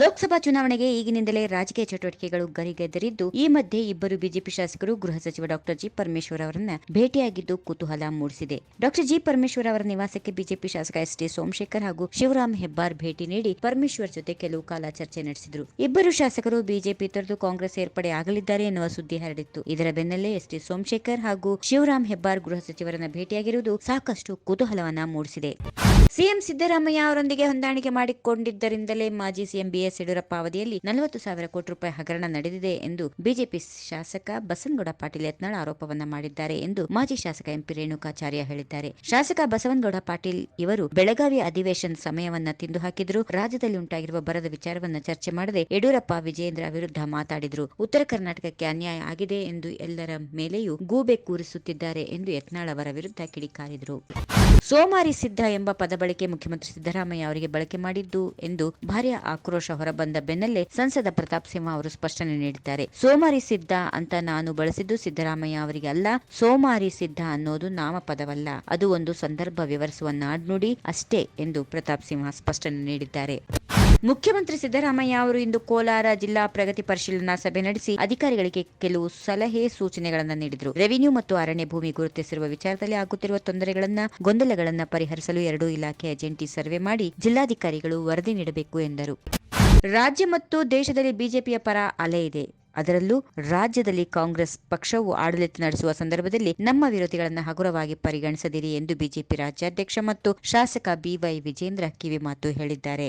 ಲೋಕಸಭಾ ಚುನಾವಣೆಗೆ ಈಗಿನಿಂದಲೇ ರಾಜಕೀಯ ಚಟುವಟಿಕೆಗಳು ಗರಿಗೆದರಿದ್ದು, ಈ ಮಧ್ಯೆ ಇಬ್ಬರು ಬಿಜೆಪಿ ಶಾಸಕರು ಗೃಹ ಸಚಿವ ಡಾಕ್ಟರ್ ಜಿ ಪರಮೇಶ್ವರ್ ಅವರನ್ನ ಭೇಟಿಯಾಗಿದ್ದು ಕುತೂಹಲ ಮೂಡಿಸಿದೆ. ಡಾಕ್ಟರ್ ಜಿ ಪರಮೇಶ್ವರ್ ಅವರ ನಿವಾಸಕ್ಕೆ ಬಿಜೆಪಿ ಶಾಸಕ ಎಸ್ ಟಿ ಸೋಮಶೇಖರ್ ಹಾಗೂ ಶಿವರಾಮ್ ಹೆಬ್ಬಾರ್ ಭೇಟಿ ನೀಡಿ ಪರಮೇಶ್ವರ್ ಜೊತೆ ಕೆಲವು ಕಾಲ ಚರ್ಚೆ ನಡೆಸಿದರು. ಇಬ್ಬರು ಶಾಸಕರು ಬಿಜೆಪಿ ತೊರೆದು ಕಾಂಗ್ರೆಸ್ ಸೇರ್ಪಡೆ ಆಗಲಿದ್ದಾರೆ ಎನ್ನುವ ಸುದ್ದಿ ಹರಡಿತ್ತು. ಇದರ ಬೆನ್ನಲ್ಲೇ ಎಸ್ ಟಿ ಸೋಮಶೇಖರ್ ಹಾಗೂ ಶಿವರಾಮ್ ಹೆಬ್ಬಾರ್ ಗೃಹ ಸಚಿವರನ್ನ ಭೇಟಿಯಾಗಿರುವುದು ಸಾಕಷ್ಟು ಕುತೂಹಲವನ್ನ ಮೂಡಿಸಿದೆ. ಸಿಎಂ ಸಿದ್ದರಾಮಯ್ಯ ಅವರೊಂದಿಗೆ ಹೊಂದಾಣಿಕೆ ಮಾಡಿಕೊಂಡಿದ್ದರಿಂದಲೇ ಮಾಜಿ ಸಿಎಂ ಬಿಎಸ್ ಯಡಿಯೂರಪ್ಪ ಅವಧಿಯಲ್ಲಿ ನಲವತ್ತು ಸಾವಿರ ಕೋಟಿ ರೂಪಾಯಿ ಹಗರಣ ನಡೆದಿದೆ ಎಂದು ಬಿಜೆಪಿ ಶಾಸಕ ಬಸನಗೌಡ ಪಾಟೀಲ್ ಯತ್ನಾಳ್ ಆರೋಪವನ್ನ ಮಾಡಿದ್ದಾರೆ ಎಂದು ಮಾಜಿ ಶಾಸಕ ಎಂಪಿ ರೇಣುಕಾಚಾರ್ಯ ಹೇಳಿದ್ದಾರೆ. ಶಾಸಕ ಬಸವನಗೌಡ ಪಾಟೀಲ್ ಇವರು ಬೆಳಗಾವಿ ಅಧಿವೇಶನ ಸಮಯವನ್ನ ತಿಂದು ಹಾಕಿದ್ರು ರಾಜ್ಯದಲ್ಲಿ ಉಂಟಾಗಿರುವ ಬರದ ವಿಚಾರವನ್ನ ಚರ್ಚೆ ಮಾಡದೆ ಯಡಿಯೂರಪ್ಪ ವಿಜಯೇಂದ್ರ ವಿರುದ್ಧ ಮಾತಾಡಿದ್ರು. ಉತ್ತರ ಕರ್ನಾಟಕಕ್ಕೆ ಅನ್ಯಾಯ ಆಗಿದೆ ಎಂದು ಎಲ್ಲರ ಮೇಲೆಯೂ ಗೂಬೆ ಕೂರಿಸುತ್ತಿದ್ದಾರೆ ಎಂದು ಯತ್ನಾಳ್ ಅವರ ವಿರುದ್ಧ ಕಿಡಿಕಾರಿದರು. ಸೋಮಾರಿ ಸಿದ್ಧ ಎಂಬ ಪದ ಬಳಕೆ ಮುಖ್ಯಮಂತ್ರಿ ಸಿದ್ದರಾಮಯ್ಯ ಅವರಿಗೆ ಬಳಕೆ ಮಾಡಿದ್ದು ಎಂದು ಭಾರಿ ಆಕ್ರೋಶ ಹೊರಬಂದ ಬೆನ್ನಲ್ಲೇ ಸಂಸದ ಪ್ರತಾಪ್ ಸಿಂಹ ಅವರು ಸ್ಪಷ್ಟನೆ ನೀಡಿದ್ದಾರೆ. ಸೋಮಾರಿ ಸಿದ್ಧ ಅಂತ ನಾನು ಬಳಸಿದ್ದು ಸಿದ್ದರಾಮಯ್ಯ ಅವರಿಗೆ ಅಲ್ಲ. ಸೋಮಾರಿ ಸಿದ್ಧ ಅನ್ನೋದು ನಾಮಪದವಲ್ಲ. ಅದು ಒಂದು ಸಂದರ್ಭ ವಿವರಿಸುವ ನಾಡ್ನುಡಿ ಅಷ್ಟೇ ಎಂದು ಪ್ರತಾಪ್ ಸಿಂಹ ಸ್ಪಷ್ಟನೆ ನೀಡಿದ್ದಾರೆ. ಮುಖ್ಯಮಂತ್ರಿ ಸಿದ್ದರಾಮಯ್ಯ ಅವರು ಇಂದು ಕೋಲಾರ ಜಿಲ್ಲಾ ಪ್ರಗತಿ ಪರಿಶೀಲನಾ ಸಭೆ ನಡೆಸಿ ಅಧಿಕಾರಿಗಳಿಗೆ ಕೆಲವು ಸಲಹೆ ಸೂಚನೆಗಳನ್ನು ನೀಡಿದರು. ರೆವಿನ್ಯೂ ಮತ್ತು ಅರಣ್ಯ ಭೂಮಿ ಗುರುತಿಸಿರುವ ವಿಚಾರದಲ್ಲಿ ಆಗುತ್ತಿರುವ ತೊಂದರೆಗಳನ್ನು, ಗೊಂದಲಗಳನ್ನ ಪರಿಹರಿಸಲು ಎರಡೂ ಇಲಾಖೆಯ ಜಂಟಿ ಸರ್ವೆ ಮಾಡಿ ಜಿಲ್ಲಾಧಿಕಾರಿಗಳು ವರದಿ ನೀಡಬೇಕು ಎಂದರು. ರಾಜ್ಯ ಮತ್ತು ದೇಶದಲ್ಲಿ ಬಿಜೆಪಿಯ ಪರ ಅಲೆ ಇದೆ. ಅದರಲ್ಲೂ ರಾಜ್ಯದಲ್ಲಿ ಕಾಂಗ್ರೆಸ್ ಪಕ್ಷವು ಆಡಳಿತ ನಡೆಸುವ ಸಂದರ್ಭದಲ್ಲಿ ನಮ್ಮ ವಿರೋಧಿಗಳನ್ನು ಹಗುರವಾಗಿ ಪರಿಗಣಿಸದಿರಿ ಎಂದು ಬಿಜೆಪಿ ರಾಜ್ಯಾಧ್ಯಕ್ಷ ಮತ್ತು ಶಾಸಕ ಬಿವೈ ವಿಜೇಂದ್ರ ಕಿವಿಮಾತು ಹೇಳಿದ್ದಾರೆ.